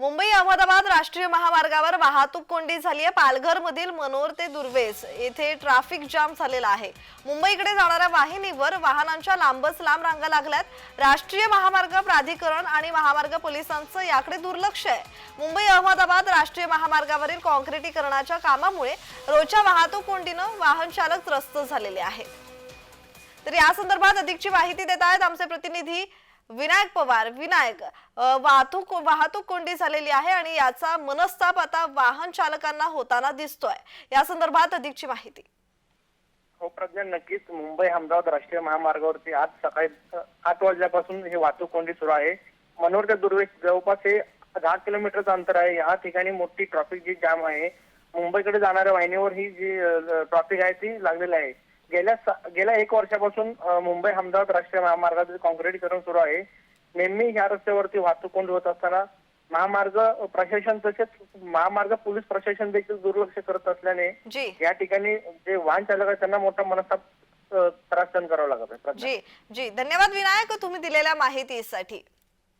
मुंबई अहमदाबाद राष्ट्रीय महामार्गावर वाहतूक कोंडी झाली आहे. पालघर मधील मनोर ते दुर्वेस येथे ट्रॅफिक जाम झालेला आहे. मुंबईकडे जाणाऱ्या वाहिनीवर वाहनांच्या लांबच लांब रांगा लागल्यात. राष्ट्रीय महामार्ग प्राधिकरण आणि महामार्ग पोलिसांचं याकडे दुर्लक्ष आहे. मुंबई अहमदाबाद राष्ट्रीय महामार्गावरील कॉन्क्रिटीकरणाच्या कामामुळे रोजच्या वाहतूक कोंडीनं वाहन चालक त्रस्त झालेले आहेत. तर या संदर्भात अधिकची माहिती देत आहेत आमचे प्रतिनिधी विनायक पवार विनायक वाहतूक वाहतूक कोंडी झालेली आहे आणि याचा मनस्ताप आता वाहन चालकांना होताना दिसतोय. या संदर्भात अधिकची माहिती. हो प्रज्ञा नक्कीच मुंबई अहमदाबाद राष्ट्रीय महामार्गावरती आज सकाळी आठ वाजल्यापासून ही वाहतूक कोंडी सुरू आहे. मनोहर ते दुर्वेश जवळपास हे दहा किलोमीटरचं अंतर आहे. या ठिकाणी मोठी ट्रॉफिक जी जाम आहे मुंबईकडे जाणाऱ्या वाहिनीवर ही जी ट्रॉफिक आहे ती लागलेली आहे. गेल्या गेल्या एक वर्षापासून मुंबई अहमदाबाद राष्ट्रीय महामार्गाचं कॉन्क्रिटीकरण सुरू आहे. नेहमी ह्या रस्त्यावरती वाहतूक कोंडी होत असताना महामार्ग प्रशासन तसेच महामार्ग पोलीस प्रशासन देखील दुर्लक्ष करत असल्याने या ठिकाणी जे वाहन चालक आहेत त्यांना मोठा मनस्ताप त्रास सहन करावा लागत आहे. जी जी. धन्यवाद विनायक तुम्ही दिलेल्या माहितीसाठी.